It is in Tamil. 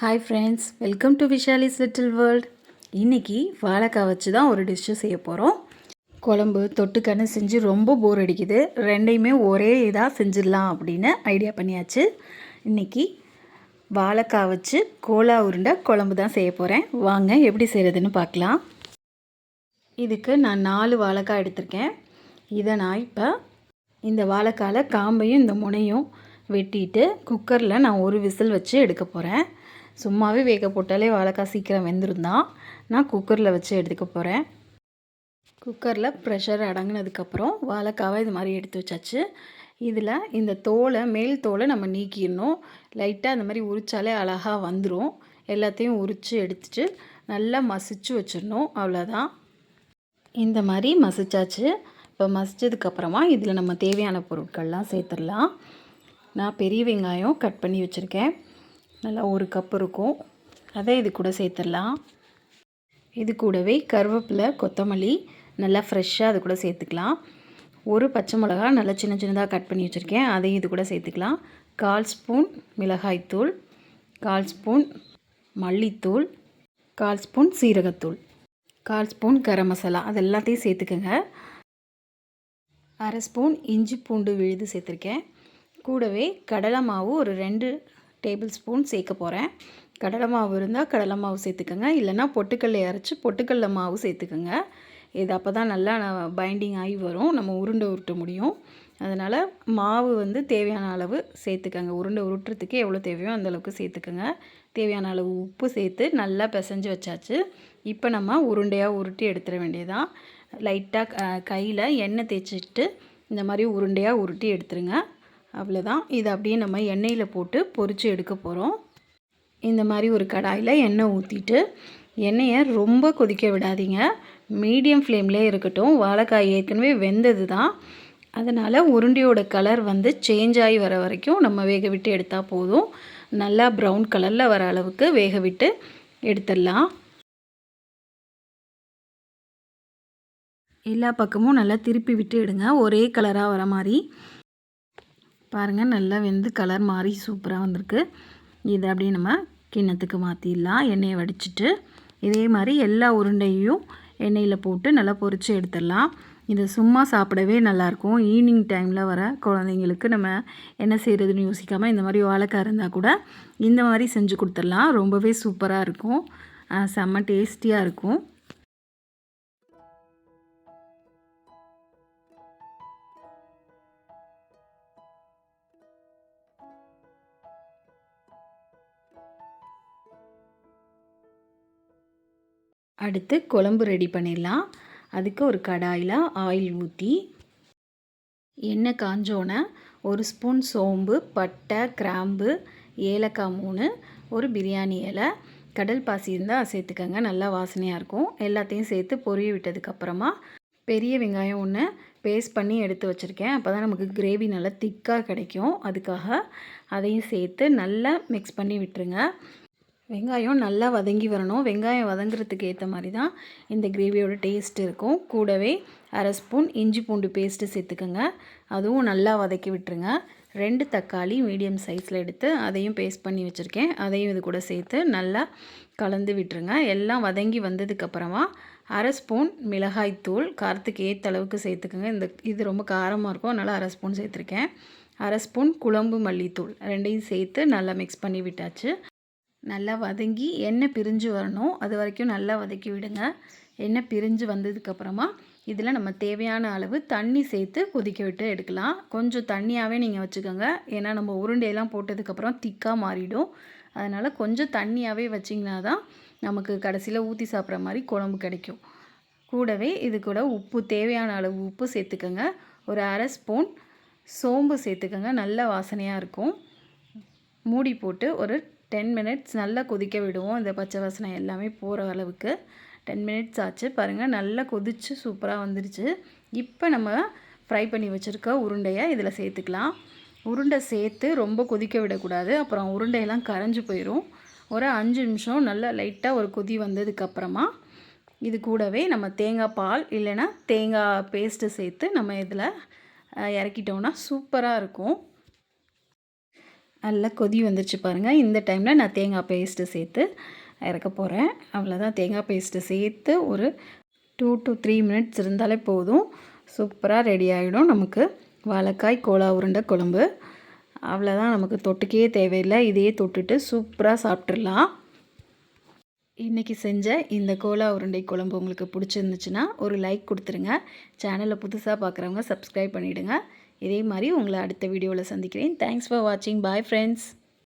Hi friends welcome to Vishali's little world இன்றைக்கி வாழைக்காய் வச்சு தான் ஒரு டிஷ்ஷு செய்ய போகிறோம் குழம்பு தொட்டுக்கன்னு செஞ்சு ரொம்ப போர் அடிக்குது. ரெண்டையுமே ஒரே இதாக செஞ்சிடலாம் அப்படின்னு ஐடியா பண்ணியாச்சு. இன்றைக்கி வாழைக்காய் வச்சு கோலா உருண்டை குழம்பு தான் செய்ய போகிறேன் வாங்க எப்படி செய்கிறதுன்னு பார்க்கலாம். இதுக்கு நான் நாலு வாழைக்காய் எடுத்திருக்கேன். இதை நான் இப்போ இந்த வாழைக்காயில் காம்பையும் இந்த முனையும் வெட்டிட்டு குக்கரில் நான் ஒரு விசில் வச்சு எடுக்க போகிறேன் சும்மாவே வேக போட்டாலே வாழைக்காய் சீக்கிரம் வெந்துடும் தான் நான் குக்கரில் வச்சு எடுத்துக்க போகிறேன் குக்கரில் ப்ரெஷர் அடங்கினதுக்கப்புறம் வாழைக்காவை இது மாதிரி எடுத்து வச்சாச்சு. இதில் இந்த தோலை மேல் தோலை நம்ம நீக்கிடணும். லைட்டாக இந்த மாதிரி உரித்தாலே அழகாக வந்துடும் எல்லாத்தையும் உரித்து எடுத்துட்டு நல்லா மசிச்சு வச்சிடணும். அவ்வளோதான் இந்த மாதிரி மசிச்சாச்சு. இப்போ மசித்ததுக்கப்புறமா இதில் நம்ம தேவையான பொருட்கள்லாம் சேர்த்துடலாம். நான் பெரிய வெங்காயம் கட் பண்ணி வச்சுருக்கேன். நல்லா ஒரு கப் இருக்கும். அதை இது கூட சேர்த்துடலாம். இது கூடவே கருவேப்பிலை கொத்தமல்லி நல்லா ஃப்ரெஷ்ஷாக அது கூட சேர்த்துக்கலாம். ஒரு பச்சை மிளகா நல்லா சின்ன சின்னதாக கட் பண்ணி வச்சுருக்கேன். அதையும் இது கூட சேர்த்துக்கலாம். கால் ஸ்பூன் மிளகாய்த்தூள் கால் ஸ்பூன் மல்லித்தூள் கால் ஸ்பூன் சீரகத்தூள் கால் ஸ்பூன் கரம் மசாலா அது எல்லாத்தையும் சேர்த்துக்கோங்க. அரை ஸ்பூன் இஞ்சி பூண்டு விழுது சேர்த்துருக்கேன். கூடவே கடலை மாவு ஒரு ரெண்டு டேபிள் ஸ்பூன் சேர்க்க போகிறேன் கடலை மாவு இருந்தால் கடலை மாவு சேர்த்துக்கோங்க. இல்லைனா பொட்டுக்கல்லை அரைச்சி பொட்டுக்கல்ல மாவு சேர்த்துக்கோங்க. இது அப்போ தான் நல்லா பைண்டிங் ஆகி வரும். நம்ம உருண்டை உருட்ட முடியும். அதனால் மாவு வந்து தேவையான அளவு சேர்த்துக்கோங்க. உருண்டை உருட்டுறதுக்கு எவ்வளோ தேவையோ அந்தளவுக்கு சேர்த்துக்கோங்க. தேவையான அளவு உப்பு சேர்த்து நல்லா பிசைஞ்சு வச்சாச்சு. இப்போ நம்ம உருண்டையாக உருட்டி எடுத்துட வேண்டியதான் லைட்டாக கையில் எண்ணெய் தேய்ச்சிட்டு இந்த மாதிரி உருண்டையாக உருட்டி எடுத்துருங்க. அவ்வளோதான் இதை அப்படியே நம்ம எண்ணெயில் போட்டு பொறிச்சு எடுக்க போகிறோம் இந்த மாதிரி ஒரு கடாயில் எண்ணெய் ஊற்றிட்டு எண்ணெயை ரொம்ப கொதிக்க விடாதீங்க. மீடியம் ஃப்ளேம்லேயே இருக்கட்டும். வாழைக்காய் ஏற்கனவே வெந்தது தான் அதனால் உருண்டையோட கலர் வந்து சேஞ்ச் ஆகி வர வரைக்கும் நம்ம வேக விட்டு எடுத்தால் போதும். நல்லா ப்ரௌன் கலரில் வர அளவுக்கு வேக விட்டு எடுத்துடலாம். எல்லா பக்கமும் நல்லா திருப்பி விட்டு எடுங்க. ஒரே கலராக வர மாதிரி. பாருங்கள் நல்லா வெந்து கலர் மாறி சூப்பராக வந்திருக்கு. இதை அப்படியே நம்ம கிண்ணத்துக்கு மாற்றிடலாம் எண்ணெயை வடிச்சிட்டு இதே மாதிரி எல்லா உருண்டையும் எண்ணெயில் போட்டு நல்லா பொரித்து எடுத்துடலாம். இது சும்மா சாப்பிடவே நல்லாயிருக்கும். ஈவினிங் டைமில் வர குழந்தைங்களுக்கு நம்ம என்ன செய்கிறதுன்னு யோசிக்காமல் இந்த மாதிரி வாழைக்காய் இருந்தால் கூட இந்த மாதிரி செஞ்சு கொடுத்துடலாம். ரொம்பவே சூப்பராக இருக்கும். செம்ம டேஸ்டியாக இருக்கும். அடுத்து குழம்பு ரெடி பண்ணிடலாம். அதுக்கு ஒரு கடாயில் ஆயில் ஊற்றி எண்ணெய் காஞ்சோன்னே ஒரு ஸ்பூன் சோம்பு பட்டை கிராம்பு ஏலக்காய் மூணு ஒரு பிரியாணி இலை கடல் பாசி இருந்தால் சேர்த்துக்கங்க. நல்லா வாசனையாக இருக்கும். எல்லாத்தையும் சேர்த்து பொரிய விட்டதுக்கப்புறமா பெரிய வெங்காயம் ஒன்று பேஸ்ட் பண்ணி எடுத்து வச்சுருக்கேன். அப்போ தான் நமக்கு கிரேவி நல்லா திக்காக கிடைக்கும். அதுக்காக அதையும் சேர்த்து நல்லா மிக்ஸ் பண்ணி விட்டுருங்க. வெங்காயம் நல்லா வதங்கி வரணும். வெங்காயம் வதங்குறதுக்கு ஏற்ற மாதிரி தான் இந்த கிரேவியோட டேஸ்ட் இருக்கும். கூடவே அரை ஸ்பூன் இஞ்சி பூண்டு பேஸ்ட்டு சேர்த்துக்கோங்க. அதுவும் நல்லா வதக்கி விட்டுருங்க. ரெண்டு தக்காளி மீடியம் சைஸில் எடுத்து அதையும் பேஸ்ட் பண்ணி வச்சுருக்கேன். அதையும் இது கூட சேர்த்து நல்லா கலந்து விட்டுருங்க. எல்லாம் வதங்கி வந்ததுக்கப்புறமா அரை ஸ்பூன் மிளகாய்த்தூள் காரத்துக்கு ஏற்ற அளவுக்கு சேர்த்துக்கோங்க. இந்த இது ரொம்ப காரமாக இருக்கும். அதனால் அரை ஸ்பூன் சேர்த்துருக்கேன். அரை ஸ்பூன் குழம்பு மல்லித்தூள் ரெண்டையும் சேர்த்து நல்லா மிக்ஸ் பண்ணி விட்டாச்சு. நல்லா வதங்கி எண்ணெய் பிரிஞ்சு வரணும். அது வரைக்கும் நல்லா வதக்கி விடுங்க. எண்ணெய் பிரிஞ்சு வந்ததுக்கப்புறமா இதில் நம்ம தேவையான அளவு தண்ணி சேர்த்து கொதிக்க விட்டு எடுக்கலாம். கொஞ்சம் தண்ணியாகவே நீங்கள் வச்சுக்கோங்க. ஏன்னா நம்ம உருண்டையெல்லாம் போட்டதுக்கப்புறம் திக்காக மாறிடும். அதனால் கொஞ்சம் தண்ணியாகவே வச்சிங்கன்னா தான் நமக்கு கடைசியில் ஊற்றி சாப்பிட்ற மாதிரி குழம்பு கிடைக்கும். கூடவே இது கூட உப்பு தேவையான அளவு உப்பு சேர்த்துக்கோங்க. ஒரு அரை ஸ்பூன் சோம்பு சேர்த்துக்கோங்க. நல்ல வாசனையாக இருக்கும். மூடி போட்டு ஒரு டென் மினிட்ஸ் நல்லா கொதிக்க விடுவோம். இந்த பச்சை வாசனை எல்லாமே போகிற அளவுக்கு. டென் மினிட்ஸ் ஆச்சு. பாருங்கள் நல்லா கொதித்து சூப்பராக வந்துருச்சு. இப்போ நம்ம ஃப்ரை பண்ணி வச்சுருக்க உருண்டையை இதில் சேர்த்துக்கலாம். உருண்டை சேர்த்து ரொம்ப கொதிக்க விடக்கூடாது. அப்புறம் உருண்டையெல்லாம் கரைஞ்சி போயிடும் ஒரு அஞ்சு நிமிஷம் நல்லா லைட்டாக ஒரு கொதி வந்ததுக்கப்புறமா இது கூடவே நம்ம தேங்காய் பால் இல்லைன்னா தேங்காய் பேஸ்ட்டு சேர்த்து நம்ம இதில் இறக்கிட்டோம்னா சூப்பராக இருக்கும். நல்லா கொதி வந்துருச்சு பாருங்கள் இந்த டைமில் நான் தேங்காய் பேஸ்ட்டு சேர்த்து இறக்க போகிறேன் அவ்வளோதான் தேங்காய் பேஸ்ட்டு சேர்த்து ஒரு டூ டு த்ரீ மினிட்ஸ் இருந்தாலே போதும். சூப்பராக ரெடி ஆகிடும் நமக்கு. வாழைக்காய் கோலா உருண்டை குழம்பு. அவ்வளோதான் நமக்கு. தொட்டுக்கே தேவையில்லை. இதையே தொட்டுட்டு சூப்பராக சாப்பிட்றலாம் இன்றைக்கி செஞ்ச இந்த கோலா உருண்டை குழம்பு உங்களுக்கு பிடிச்சிருந்துச்சுன்னா ஒரு லைக் கொடுத்துருங்க. சேனலை புதுசாக பார்க்குறவங்க சப்ஸ்கிரைப் பண்ணிவிடுங்க இதே மாதிரி உங்களை அடுத்த வீடியோவில் சந்திக்கிறேன். தேங்க்ஸ் ஃபார் வாட்சிங் பாய் ஃப்ரெண்ட்ஸ்